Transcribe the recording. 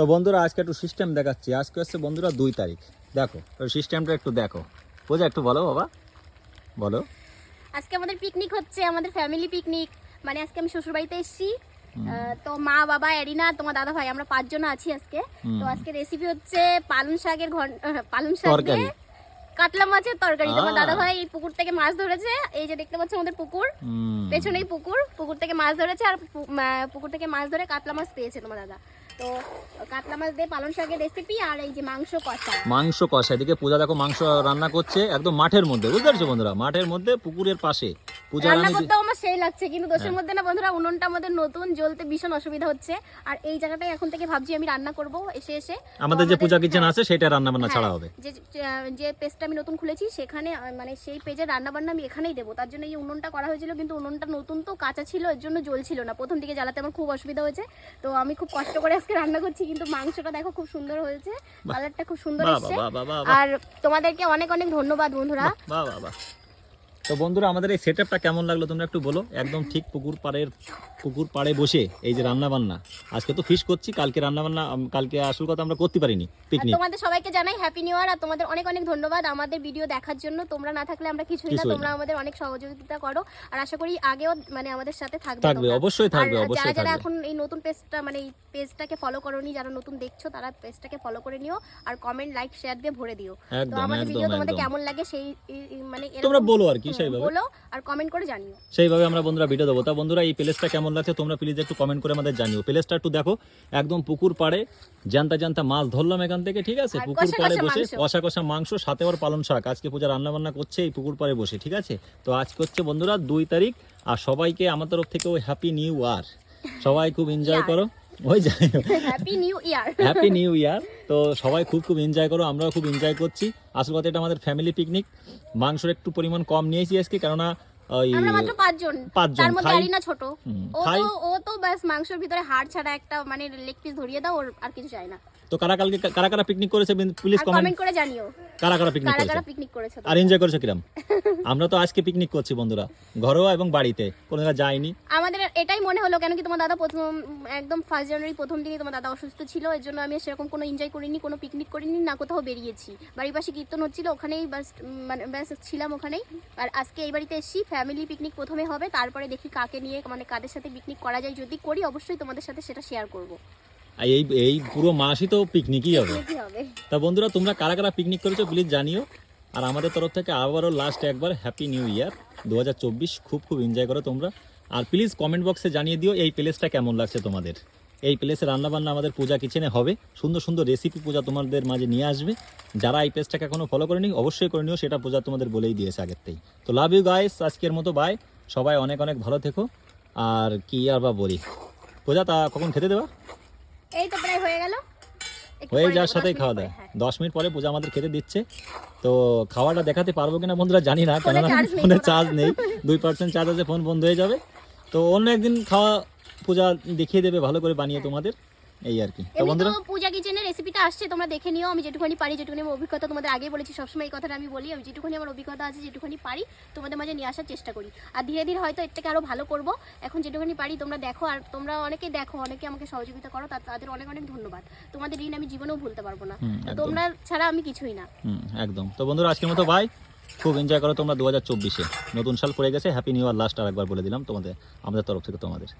তো বন্ধুরা আজকে একটু সিস্টেম দেখাচ্ছি। আজকে হচ্ছে বন্ধুরা দুই তারিখ। দেখো সিস্টেমটা একটু দেখো। বোঝা একটু বলো বাবা। বলো। আজকে আমাদের পিকনিক হচ্ছে আমাদের ফ্যামিলি পিকনিক মানে আজকে আমি শ্বশুর বাড়িতে এসেছি তো মা বাবা এরিনা তোমার দাদা ভাই আমরা পাঁচজন আছি আজকে। তো আজকে রেসিপি হচ্ছে পালং শাকের ঘন পালং শাক দিয়ে কাতলা মাছের তরকারি। তোমার দাদা ভাই এই পুকুর থেকে মাছ ধরেছে। এই যে দেখতে পাচ্ছ আমাদের পুকুর। পেছনেই পুকুর। পুকুর থেকে মাছ ধরেছে আর পুকুর থেকে মাছ ধরে কাতলা মাছ পেয়েছে তোমার দাদা। তো কাতলা মাছ দিয়ে পালং শাকের রেসিপি আর এই যে মাংস কষা। মাংস কষা এদিকে পূজা দেখো মাংস রান্না করছে একদম মাঠের মধ্যে বুঝতে পারছ বন্ধুরা? মাঠের মধ্যে পুকুরের পাশে। পূজা রান্না রানী করতেও আমার সেই লাগছে কিন্তু হ্যাঁ। দোষের মধ্যে না বন্ধুরা উনুনটা আমাদের নতুন জ্বলতে ভীষণ অসুবিধা হচ্ছে। আর এই জায়গাটায় এখন থেকে ভাবছি আমি রান্না করব এসে এসে। আমাদের যে পূজা কিচেন হ্যাঁ, আছে সেটা রান্না বান্না হ্যাঁ, ছাড়া হবে। যে যে- পেজটা আমি নতুন খুলেছি সেখানে মানে সেই পেজের রান্না বান্না আমি এখানেই দেবো। তার জন্য এই উনুনটা করা হয়েছিল কিন্তু উনুনটা নতুন তো কাঁচা ছিল এর জন্য জ্বলছিল না। প্রথম দিকে জ্বালাতে আমার খুব অসুবিধা হয়েছে। তো আমি খুব কষ্ট করে আজকে রান্না করছি কিন্তু মাংসটা দেখো খুব সুন্দর হয়েছে কালারটা খুব সুন্দর এসছে। আর তোমাদেরকে অনেক অনেক ধন্যবাদ বন্ধুরা। বাহ বাহ। তো বন্ধুরা আমাদের এই সেটআপটা কেমন লাগল তোমরা একটু বলো? একদম ঠিক পুকুর পাড়ের পুকুর পাড়ে বসে এই যে রান্না বান্না আজকে তো ফিশ করছি কালকে রান্না বান্না কালকে আসল কথা আমরা করতে পারিনি পিকনিক তোমাদের সবাইকে জানাই হ্যাপি নিউ ইয়ার আর তোমাদের অনেক অনেক ধন্যবাদ আমাদের ভিডিও দেখার জন্য। তোমরা না থাকলে আমরা কিছুই না তোমরা আমাদের অনেক সহযোগিতা করো। আর আশা করি আগেও মানে আমাদের সাথে থাকবে থাকবে অবশ্যই থাকবে অবশ্যই যারা যারা এখন এই নতুন পেজটা মানে এই পেজটাকে ফলো করোনি যারা নতুন দেখছ তারা পেজটাকে ফলো করে নিও। আর কমেন্ট লাইক শেয়ার দিয়ে ভরে দিও। তো আমাদের ভিডিও তোমাদের কেমন লাগে সেই মানে তোমরা বলো আর কি হুম, সেইভাবে। বলো আর কমেন্ট করে জানিও। সেইভাবে আমরা বন্ধুরা ভিডিও দেবো। তা বন্ধুরা এই প্লেসটা কেমন লাগছে তোমরা প্লিজ একটু কমেন্ট করে আমাদের জানিও। প্লেসটা একটু দেখো একদম পুকুর পাড়ে জানতা জানতা মাছ ধরলাম এখান থেকে ঠিক আছে? পুকুর পাড়ে বসে কষা কষা মাংস সাথে আবার পালন শাক। আজকে পূজা রান্না বান্না করছে এই পুকুর পাড়ে বসে ঠিক আছে? তো আজকে হচ্ছে বন্ধুরা দুই তারিখ আর সবাইকে আমার তরফ থেকে ওই হ্যাপি নিউ ইয়ার সবাই খুব এনজয় করো। ওই যাই happy new year happy new year তো সবাই খুব খুব এনজয় করো আমরাও খুব এনজয় করছি। আসল কথা এটা আমাদের ফ্যামিলি পিকনিক মাংসের একটু পরিমাণ কম নিয়েছি আজকে কেননা ওই আমরা মাত্র পাঁচজন। পাঁচজন তার মধ্যে আরিনা ছোট। ও তো ও তো ব্যাস মাংসের ভিতরে হাড় ছাড়া একটা মানে লেগ পিস ধরিয়ে দাও ওর আর কিছু চাই না। তো কারা কালকে কারা কারা পিকনিক করেছে প্লিজ কমেন্ট করে জানিও। কারা কারা পিকনিক করেছে কারা পিকনিক করেছ আর এনজয় করেছে কিরম? আমরা তো আজকে পিকনিক করছি বন্ধুরা। ঘরোয়া এবং বাড়িতে। কোনো জায়গায় যাইনি। আমাদের এটাই মনে হলো কেন কি তোমার দাদা প্রথম একদম ফার্স্ট জানুয়ারি প্রথম দিকে তোমার দাদা অসুস্থ ছিল এর জন্য আমি সেরকম কোনো এনজয় করিনি কোনো পিকনিক করিনি না কোথাও বেরিয়েছি। বাড়ির পাশে কীর্তন হচ্ছিল ওখানেই বাস মানে ব্যাস ছিলাম ওখানেই। আর আজকে এই বাড়িতে এসেছি ফ্যামিলি পিকনিক প্রথমে হবে তারপরে দেখি কাকে নিয়ে মানে কাদের সাথে পিকনিক করা যায়। যদি করি অবশ্যই তোমাদের সাথে সেটা শেয়ার করব। আর এই এই পুরো মাসই তো পিকনিকই হবে। তা বন্ধুরা তোমরা কারা কারা পিকনিক করেছ প্লিজ জানিও। আর আমাদের তরফ থেকে আবারও লাস্ট একবার হ্যাপি নিউ ইয়ার দু হাজার চব্বিশ খুব খুব এনজয় করো তোমরা। আর প্লিজ কমেন্ট বক্সে জানিয়ে দিও এই প্লেসটা কেমন লাগছে তোমাদের। এই প্লেসে রান্নাবান্না আমাদের পূজা কিচেনে হবে। সুন্দর সুন্দর রেসিপি পূজা তোমাদের মাঝে নিয়ে আসবে। যারা এই পেজটাকে এখনও ফলো করেনি অবশ্যই করে নিও। সেটা পূজা তোমাদের বলেই দিয়েছে আগের থেকেই তো লাভ ইউ গাইস আজকের মতো বাই সবাই অনেক অনেক ভালো থেকো। আর কি আর বা বলি? পূজা তা কখন খেতে দেবা? এই তো প্রায় হয়ে গেল। হয়ে যাওয়ার সাথেই খাওয়া দাওয়া। হ্যাঁ। দশ মিনিট পরে পূজা আমাদের খেতে দিচ্ছে। তো খাওয়াটা দেখাতে পারব কিনা বন্ধুরা জানি না। কেননা ফোনে চার্জ নেই। দুই পার্সেন্ট চার্জ আছে ফোন বন্ধ হয়ে যাবে। তো অন্য একদিন খাওয়া পূজা দেখিয়ে দেবে ভালো করে বানিয়ে তোমাদের এই আর কি। তো বন্ধুরা পূজা কিচেনের রেসিপিটা আসছে তোমরা দেখে নিও। আমি যেটুখানি পারি যেটুখানি আমার অভিজ্ঞতা তোমাদের আগে বলেছি সবসময় এই কথাটা আমি বলি আমি যেটুখানি আমার অভিজ্ঞতা আছে যেটুখানি পারি তোমাদের মাঝে নিয়ে আসার চেষ্টা করি। আর ধীরে ধীরে হয়তো এর থেকে আরও ভালো করব। এখন যেটুখানি পারি তোমরা দেখো আর তোমরা অনেকে দেখো অনেকে আমাকে সহযোগিতা করো তাদের অনেক অনেক ধন্যবাদ। তোমাদের ঋণ আমি জীবনেও ভুলতে পারব না। তোমরা ছাড়া আমি কিছুই না। একদম। তো বন্ধুরা আজকের মতো বাই খুব এনজয় করো তোমরা দু হাজার চব্বিশে। নতুন সাল পড়ে গেছে হ্যাপি নিউ ইয়ার লাস্ট আর একবার বলে দিলাম তোমাদের আমাদের তরফ থেকে তোমাদের।